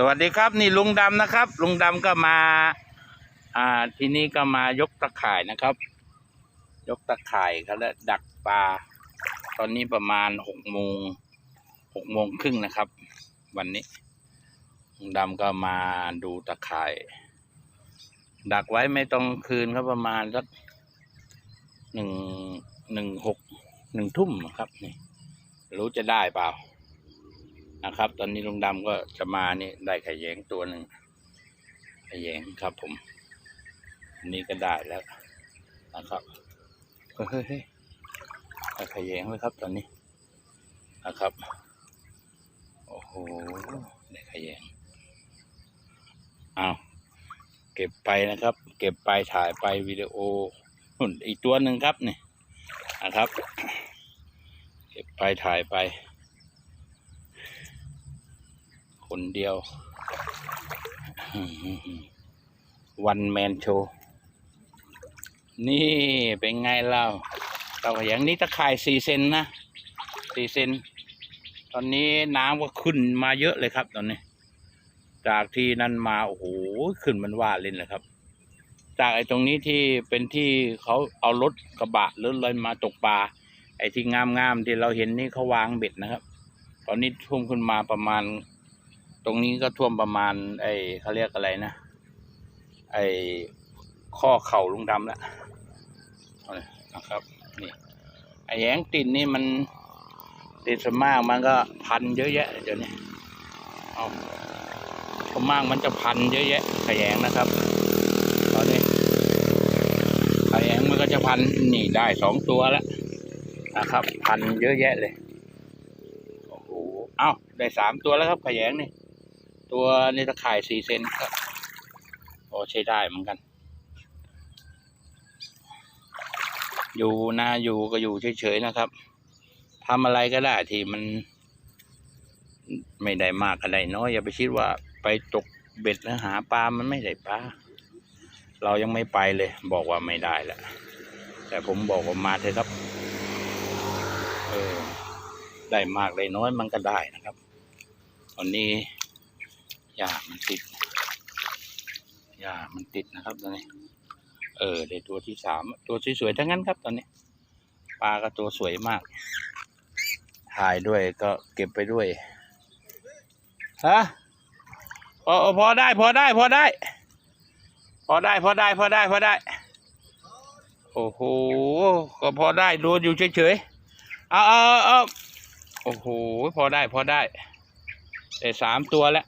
สวัสดีครับนี่ลุงดำนะครับ ลุงดำก็มา อ่า ทีนี้ก็มายกตะข่ายนะครับ ยกตะข่ายเขาแล้วดักปลาตอนนี้ประมาณหกโมงหกโมงครึ่งนะครับ วันนี้ ลุงดำก็มาดูตะข่าย ดักไว้ไม่ต้องคืนครับประมาณสักหนึ่งหนึ่งหกหนึ่งทุ่มครับนี่รู้จะได้เปล่า นะครับ ตอนนี้ลุงดำก็จะมานี่ได้ไข่แยงตัวหนึ่งไข่แยงครับ ผมนนี้ก็ได้แล้วนะครับเฮ้ยได้ไข่แยงเลยครับ ตอนนี้นะครับโอ้โหได้ไข่แยงเอาเก็บไปนะครับ เก็บไปถ่ายไปวิดีโอหุ่นอีกตัวหนึ่งครับนี่นะครับ เก็บไปถ่ายไป คนเดียว วันแมนโชนี่เป็นไงเล่าเต่าอย่างนี้ตะข่ายสี่เซนนะสี่เซน ตอนนี้น้ำก็ขึ้นมาเยอะเลยครับ ตอนนี้ จากที่นั่นมา โอ้โห ขึ้นมันว่าเล่นเลยครับ จากไอ้ตรงนี้ที่เป็นที่เขาเอารถกระบะหรืออะไรมาตกปลา ไอ้ที่งามๆที่เราเห็นนี่เขาวางเบ็ดนะครับ ตอนนี้ท่วมขึ้นมาประมาณ ตรงนี้ก็ท่วมประมาณ ไอ้เขาเรียกอะไรนะ ไอ้ข้อเข่าลุงดำแล้วนะครับ นี่ ไอ้แหงติดนี่มันติดสวนมากมันก็พันเยอะแยะเดี๋ยวนี้เอาสวนมากมันจะพันเยอะแยะขยงนะครับ ตอนนี้ขยงมันก็จะพันนี่ได้สองตัวแล้วนะครับ พันเยอะแยะเลย โอ้โห เอ้า ได้สามตัวแล้วครับขยงนี่ ตัวนี้ตะข่ายสี่เซนครับโอ้ใช้ได้เหมือนกัน อยู่นาอยู่ก็อยู่เฉยๆนะครับทำอะไรก็ได้ที่มัน ไม่ได้มากก็ได้น้อยอย่าไปคิดว่าไปตกเบ็ดแล้วหาปลา มันไม่ได้ปลา เรายังไม่ไปเลย บอกว่าไม่ได้แล้วแต่ผมบอกว่ามาเถอะครับ เออ ได้มากได้น้อยมันก็ได้นะครับ ตอนนี้ หญ้ามันติดหญ้ามันติดนะครับตอนนี้ เออได้ตัวที่สามตัวสวยๆทั้งนั้นครับตอนนี้ปลาก็ตัวสวยมาก ถ่ายด้วยก็เก็บไปด้วยฮะพอพอได้ พอได้ พอได้ พอได้ พอได้ พอได้ พอได้ โอ้โห ก็พอได้โดูอยู่เฉยๆเอาเอาเอาเอาโอ้โห พอได้ พอได้ได้สามตัวแล้ว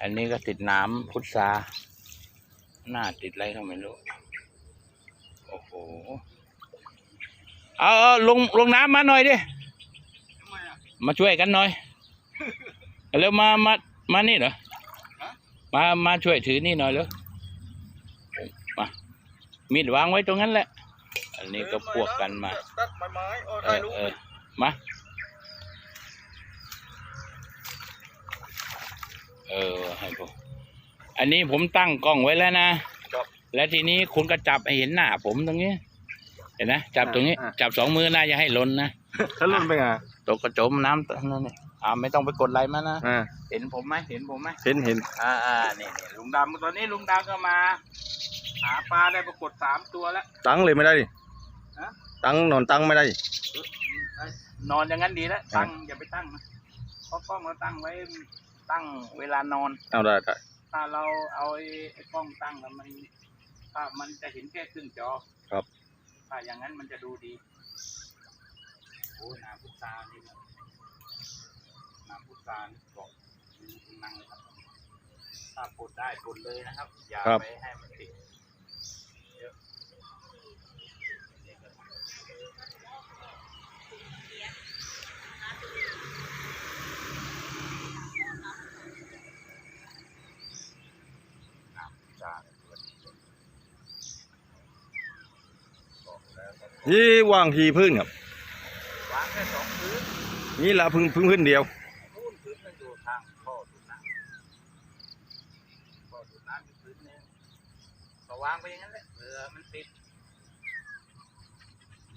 อันนี้ก็ติดน้ำพุทราหน้าติดอะไรก็ไม่รู้ โอ้โห เอาเอาลงลงน้ำมาหน่อยดิ มาช่วยกันหน่อย แล้วมา มา มานี่เหรอ มา มาช่วยถือนี่หน่อยเลยมา มีดวางไว้ตรงนั้นแหละ อันนี้ก็พวกกันมา เออเออมา เออให้ผมอันนี้ผมตั้งกล้องไว้แล้วนะแล้วทีนี้คุณก็จับให้เห็นหน้าผมตรงนี้ เห็นนะจับตรงนี้ จับสองมือนะอย่าให้หล่นนะถ้าลุ่นไปไงตกกระจมน้ำตรงนั้นนี่อ่าไม่ต้องไปกดไลค์มานะอ่าเห็นผมไหมเห็นผมไหมเห็นเห็นอ่าอ่านี่นี่ลุงดำตอนนี้ลุงดำก็มา หาปลาได้ปรากฏสามตัวแล้วตั้งเลยไม่ได้ดิฮะตั้งนอนตั้งไม่ได้ดินอนอย่างนั้นดีแล้วตั้งอย่าไปตั้งนะเพราะกล้องเราตั้งไว้ ตั้งเวลานอน เอาได้ได้ถ้าเราเอาไอ้ไอ้กล้องตั้งแล้วมันภาพมันจะเห็นแค่ครึ่งจอครับ ถ้าอย่างนั้นมันจะดูดีโอ้ยน้ำพุทรานี่นะน้ำพุทรานี่บอกนั่งเลยครับ ถ้าปลดได้ปลดเลยนะครับ อย่าไปให้มันติดเยอะน้ำพุทราเนี่ยตัวนี้บอกแล้วครับ นี่วางทีพึ่งครับวางแค่สองพื้นนี่ละพึ่งพึ่งพื้นเดียวนู่นพื้นมันอยู่ทางท่อดูดน้ำท่อดูดน้ำอยู่พื้นนึงก็วางไปอย่างนั้นแหละเผื่อมันติด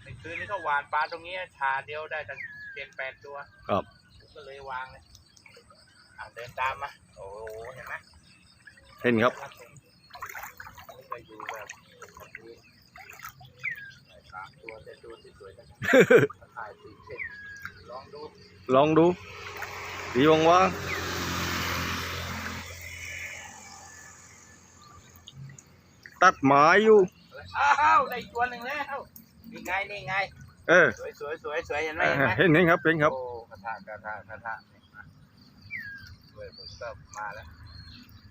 ในคืนนี้ก็หวานปลาตรงนี้ชาเดียวได้ตั้งเจ็ดแปดตัวครับผมก็เลยวางเลยอะเดินตามมาโอ้โหเห็นไหมเห็นครับนี่ก็อยู่แบบนี้ สามตัวแต่ตัวที่สวยจังถ่ายสีเส้นลองดู ลองดู ดีว่างๆตัดไม้อยู่ อ้าวได้อีกตัวหนึ่งแล้วนี่ไงนี่ไง เออ สวยสวยสวยสวยเห็นไหมเออเห็นไหมเห็นเห็นครับเห็นครับ โอ้กระทะกระทะกระทะเนี่ยมาด้วยผมก็มาแล้ว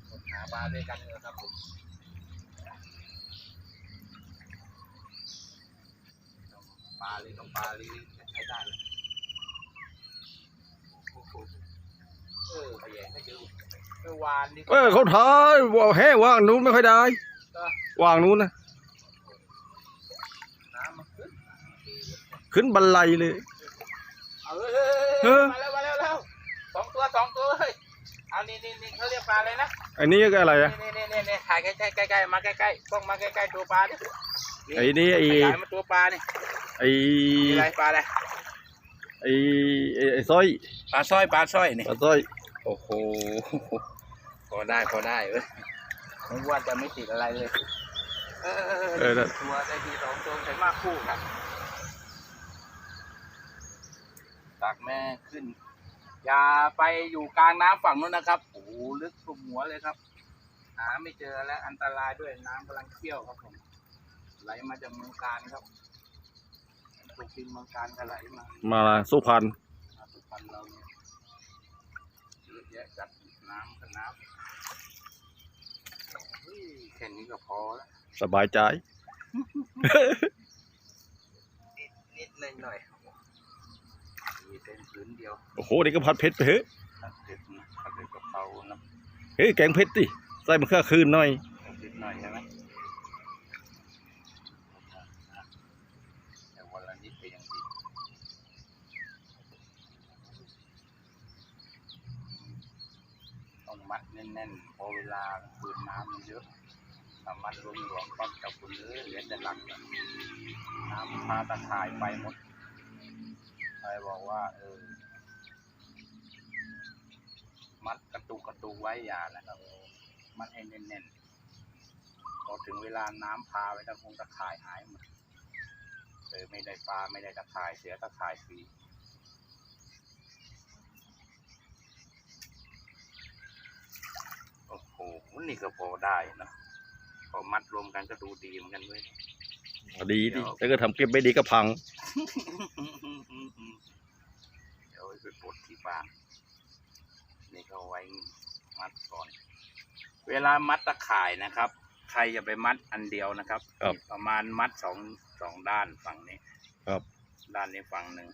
ผมหาปลาด้วยกันเลยครับผม ปลาเลยต้องปลาเลยใช้ได้เลยโอ้โหเออขยงให้ดูเมื่อวานนี่เออเขาท้ายว่าแห้งว่างนู้นไม่ค่อยได้ก็ว่างนู้นนะน้ำมันขึ้นขึ้นบันไลเลยเอาเออมาแล้วมาแล้วแล้วสองตัวสองตัวเฮ้ยเอานี่นี่นี่เขาเรียกปลาอะไรนะอันนี้ก็อะไรอะนี่นี่นี่นี่ถ่ายใกล้ใกล้ใกล้ใกล้มาใกล้ใกล้ต้องมาใกล้ใกล้ตัวปลาดิไอ้นี่ไอ้ขยายมาตัวปลานี่ ไอ้มีอะไรปลาอะไรไอ้ไอ้ไอ้สร้อยปลาสร้อยปลาสร้อยนี่ปลาสร้อยโอ้โหพอได้พอได้เว้ยไม่ว่าจะไม่ติดอะไรเลยเออเออนั่นตัวได้ทีสองตัวใส่มากคู่กันตักแม่ขึ้น อย่าไปอยู่กลางน้ำฝั่งนู้นนะครับโอ้โหลึกสุดหัวเลยครับ หาไม่เจอและอันตรายด้วยน้ำกำลังเชี่ยวครับผมไหลมาจากเมืองการครับ ตุกดินเมืองการก็ไหลมามาสุพรรณมาสุพรรณเราเนี่ยเยอะแยะจัดน้ำกับน้ำเฮ้ยแค่นี้ก็พอแล้วสบายใจ นิดนิดหน่อยหน่อยมีเส้นพื้นเดียวโอ้โหนี่ก็ผัดเผ็ดไปเฮ้ยผัดเผ็ดนะผัดเผ็ดกะเพรานะเฮ้ยแกงเผ็ดดิใส่มะเขือคืนหน่อยนิดหน่อยใช่ไหมแต่วันละนิดก็ยังดีต้อง มัดแน่นๆพอเวลาปืนน้ำมันเยอะถ้ามัดรวมหลวมๆก็จับคุณเลยเหลือแต่หลักอะน้ำพาตะข่ายไปหมดใครบอกว่า เออ มัดกระตุกกระตุกไว้อย่านะครับมัดให้แน่นๆพอถึงเวลาน้ำพาไปตะคงตะข่ายหายหมดเลยไม่ได้ปลาไม่ได้ตะข่ายเสียตะข่ายฟ โอ้โหนี่ก็พอได้เนอะพอมัดรวมกันก็ดูดีเหมือนกันเว้ย ดีดิแล้วก็ทำเก็บไม่ดีก็พัง เดี๋ยวไปปลดที่บ้านนี่ก็ไว้มัดก่อน เวลามัดตะข่ายนะครับ ใครอย่าไปมัดอันเดียวนะครับ ครับ ประมาณมัดสองสองด้านฝั่งนี้ ครับ ด้านนี้ฝั่งหนึ่ง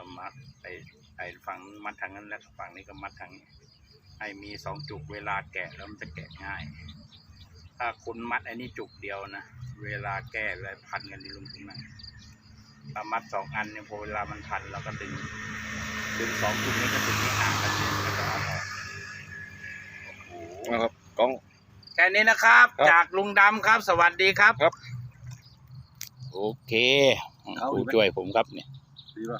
ก็มัดไอ้ไอ้ฝั่งมัดทางนั้นแล้วฝั่งนี้ก็มัดทางนี้ให้มีสองจุกเวลาแกะแล้วมันจะแกะง่าย ถ้าคุณมัดไอ้นี่จุกเดียวนะเวลาแก้แล้วพันกันนี่ลงถึงนั่นถ้ามัดสองอันเนี่ยพอเวลามันพันเราก็ดึงดึงสองจุกนี้ก็ดึงไม่ห่างกันเนี่ยก็จะเอาออกโอ้โหนะครับกล้อง แค่นี้นะครับ ครับ จากลุงดำครับ สวัสดีครับครับโอเคเอาอีผู้กไหมช่วยผมครับเนี่ย ดีป่ะ